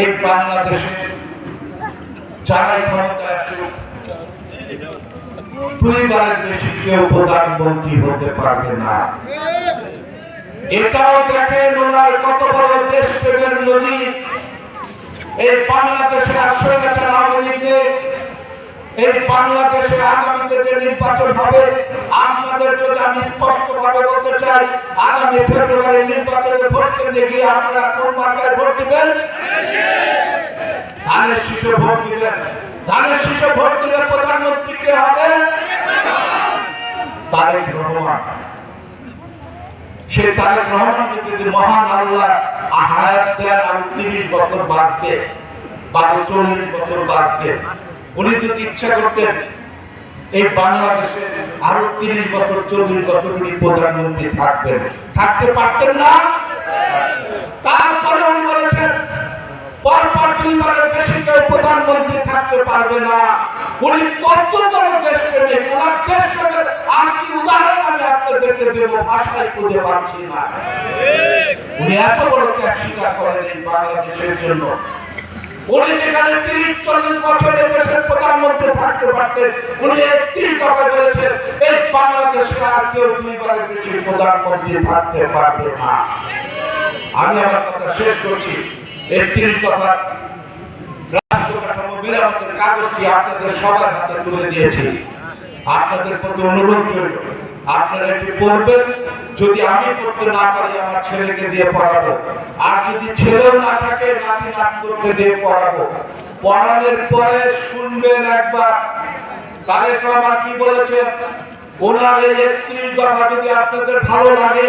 এই বাংলাদেশে যারাই ক্ষমতায় আসুক, দুইবারের বেশি কেউ প্রধানমন্ত্রী হতে পারবে না। এটাও দেখেন ওনার কত বড় দেশ প্রেমের নদী। এই বাংলাদেশে আশ্রয় গেছেন আওয়ামী লীগে এই বাংলাদেশে আগামীতে যে নির্বাচন হবে, আপনাদের যদি আমি স্পষ্ট বলতে চাই, আগামী ফেব্রুয়ারি নির্বাচনে ভোট কেন্দ্রে গিয়ে আপনারা কোন মার্কায় ভোট দিবেন? ধানের শীষে ভোট দিবেন ধানের শীষে ভোট দিলে প্রধানমন্ত্রী কে হবে তারেক রহমান। তারেক যদি মহান আল্লাহ হায়াত দেন আর তিরিশ বছর চল্লিশ বছর উনি যদি ইচ্ছা করতেন, এই বাংলাদেশে আরও তিরিশ বছর, চল্লিশ বছর উনি প্রধানমন্ত্রী থাকবেন। থাকতে পারতেন না? তারপরে উনি প্রধানমন্ত্রী থাকতে পারবে না। উনি কততম দেশ প্রেমিক ওনার দেশ প্রেমের আর কি উদাহরণ আমি আপনাদেরকে দেব, ভাষায় খুঁজে পাচ্ছি না। উনি এত বড় ত্যাগ স্বীকার করেন এই বাংলাদেশের জন্য। উনি যেখানে তিরিশ, চল্লিশ বছরের দেশের প্রধানমন্ত্রী থাকতে পারতেন, উনি একত্রিশ দফা বলেছেন প্রধানমন্ত্রী থাকতে পারবে না। আমি আমার কথা শেষ করছি। আপনাদের প্রতি অনুরোধ আপনারা একটু পড়বেন যদি আমি পড়তে না পারি আমার ছেলেকে দিয়ে পড়াবো আর যদি ছেলেও না থাকে দিয়ে পড়াবো পড়ানোর পরে শুনবেন একবার কি বলেছেন ওনার এই একত্রিশ দফা যদি আপনাদের ভালো লাগে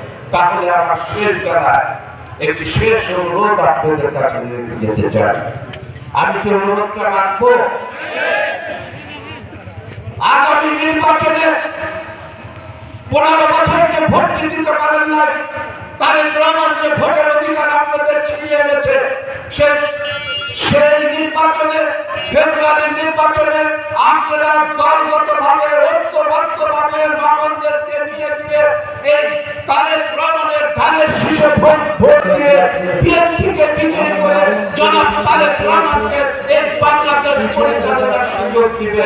তাহলে আমার শেষ বেলায় একটি শেষ অনুরোধ আপনাদের কাছে যেতে চাই। আমি কি অনুরোধটা রাখব? আগামী নির্বাচনে পনেরো বছর যে ভোট দিতে পারেন নাই তাদের রহমান যে ভোটের অধিকার আপনাদের ছিনিয়ে এনেছে সে সেই নির্বাচনে ফেব্রুয়ারির নির্বাচনে আপনারা দলগত ভাবে মামনদেরকে নিয়ে গিয়ে এই তারেক রহমানের ধানের শীর্ষে ভোট ভোট দিয়ে বিএনপিকে বিজয়ী করে জনাব তারেক রহমানকে এই বাংলাদেশ পরিচালনার সুযোগ দিবে।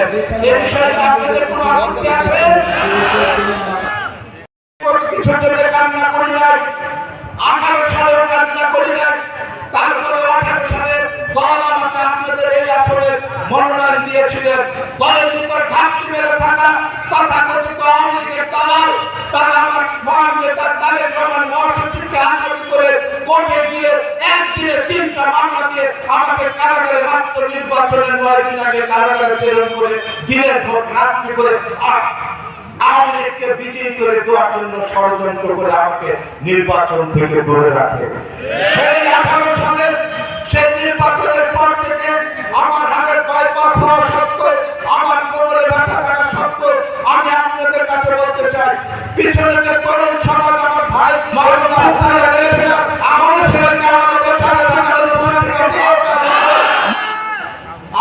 এ বিষয়ে আপনাদের কোনো আপত্তি আছে? কোনো মনোনয়ন দিয়েছিলেন। দলের ভিতর ঘাটতি মেরে থাকা তথাকথিত আওয়ামী লীগের তারা আমার মহান নেতা তারেক রহমান মহাসচিবকে আসামি করে কোর্টে গিয়ে একদিনে তিনটা মামলা দিয়ে আমাকে কারাগারে মাত্র নির্বাচনের নয় দিন আগে কারাগারে প্রেরণ করে দিনের ভোট রাত্রি করে আওয়ামী নির্বাচন থেকে দূরে রাখে। সেই আঠারো সালের সেই নির্বাচনের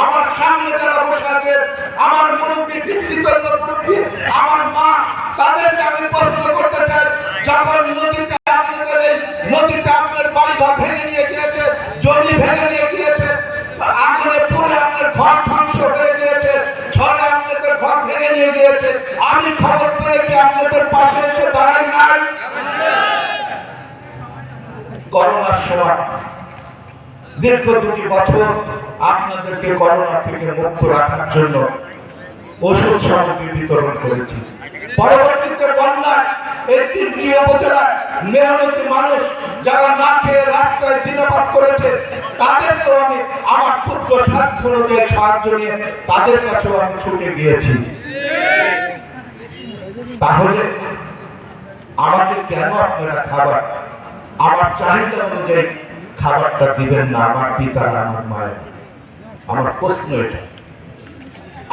আমার সামনে যারা আমি নদীতে আপনাদের এই নদীতে আপনার নিয়ে গিয়েছে, জমি ভেঙে নিয়ে গিয়েছে, আগুনে পুড়ে আপনার ঘর ধ্বংস হয়ে গিয়েছে ঝড়ে ঘর ভেঙে নিয়ে গিয়েছে, আমি খবর পেয়ে কি আপনাদের পাশে দীর্ঘ দুটি বছর আপনাদেরকে করোনা থেকে মুক্ত রাখার জন্য ওষুধ সামগ্রী বিতরণ করেছি। পরবর্তীতে বন্যায় এই তিনটি উপজেলা মেহনতি মানুষ যারা না খেয়ে রাস্তায় দিনপাত করেছে, তাদেরকেও আমি আমার ক্ষুদ্র সাধ্য অনুযায়ী সাহায্য নিয়ে তাদের কাছেও আমি ছুটে গিয়েছি। তাহলে আমাকে কেন আপনারা খাবার, আমার চাহিদা অনুযায়ী খাবারটা দিবেন না? আমার পিতার আমার মায়ের আমার প্রশ্ন এটা।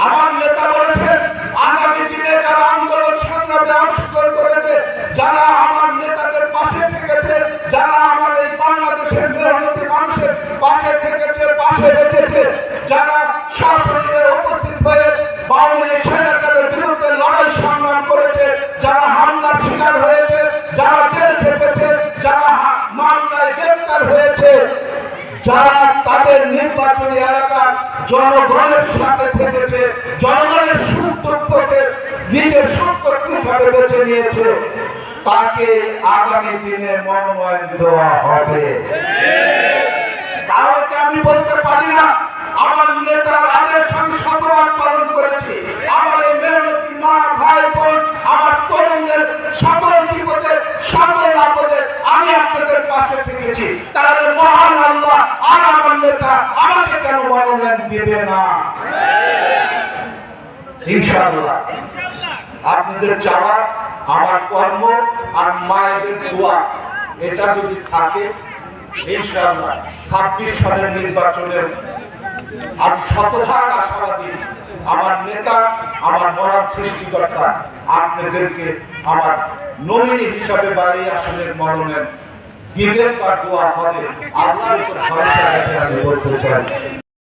আমার নেতা বলেছেন, আগামী দিনে যারা আন্দোলন সংগ্রামে অংশগ্রহণ করেছে, যারা আমার নেতাদের পাশে থেকেছে, যারা আমার এই বাংলাদেশের মেহনতি মানুষের পাশে থেকেছে, পাশে রেখেছে, যারা শাসনে উপস্থিত হয়ে বাউলের যারা তাদের নির্বাচনী এলাকার জনগণের সাথে থেকেছে, জনগণের সুখ নিজের সুখ বেছে নিয়েছে, তাকে আগামী দিনে মনোনয়ন দেওয়া হবে। আমি বলতে পারি না, আমার নেতার আদেশ আমি শতবার পালন করেছি। আমার এই মেহনতি মা, ভাই, বোন, আমার তরুণদের সকল বিপদে, সকল আপদে আমি আপনাদের পাশে থেকেছি। আল্লাহ আপনাদের চাওয়া, আমার কর্ম আর মায়েদের দোয়া, এটা যদি থাকে ছাব্বিশ সালের নির্বাচনের আমি শতভাগ আশাবাদী, আমার নেতা, আমার মহান সৃষ্টিকর্তা, আপনাদেরকে আমার নমিনি হিসাবে বাড়ি আসনের মনোনয়ন দিবেন বা দোয়া হবে। আল্লাহর উপর ভরসা রেখে আমি বলতে চাই